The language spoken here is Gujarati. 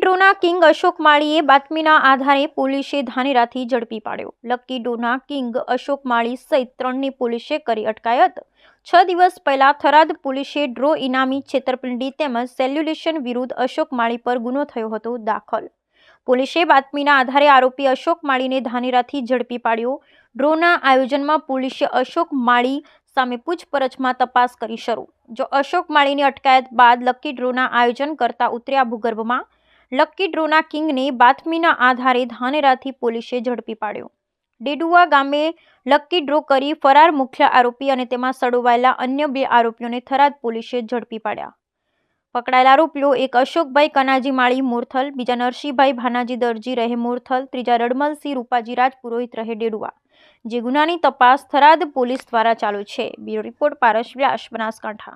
ડ્રોના કિંગ અશોક માળીએ બાતમીના આધારે પોલીસે ધાનેરાથી ઝડપી પાડ્યો. લકી ડ્રોના કિંગ અશોક માળી સહિત ત્રણની પોલીસે કરી અટકાયત. છ દિવસ પહેલા થરાદ પોલીસે ડ્રો ઇનામી છેતરપિંડી તેમજ સેલ્યુલેશન વિરુદ્ધ અશોક માળી પર ગુનો થયો હતો દાખલ. પોલીસે બાતમીના આધારે આરોપી અશોક માળીને ધાનેરાથી ઝડપી પાડ્યો. ડ્રોના આયોજનમાં પોલીસે અશોક માળી સામે પૂછપરછમાં તપાસ કરી શરૂ. જો અશોક માળીની અટકાયત બાદ લકી ડ્રોના આયોજન કરતા ઉતર્યા ભૂગર્ભમાં લકી ડ્રોના કિંગને બાતમીના આધારે ધાનેરાથી પોલીસે ઝડપી પાડ્યો. ડેડુઆ ગામે લકી ડ્રો કરી ફરાર મુખ્ય આરોપી અને તેમાં સડોવાયેલા અન્ય બે આરોપીઓને થરાદ પોલીસે ઝડપી પાડ્યા. પકડાયેલા આરોપીઓ એક અશોકભાઈ કનાજી માળી મોરથલ, બીજા નરસિંહભાઈ ભાનાજી દરજી રહે મોરથલ, ત્રીજા રડમલસિંહ રૂપાજી રાજપુરોહિત રહે ડેડુઆ. જે ગુનાની તપાસ થરાદ પોલીસ દ્વારા ચાલુ છે. Bureau report Paras Vyas, Banaskantha.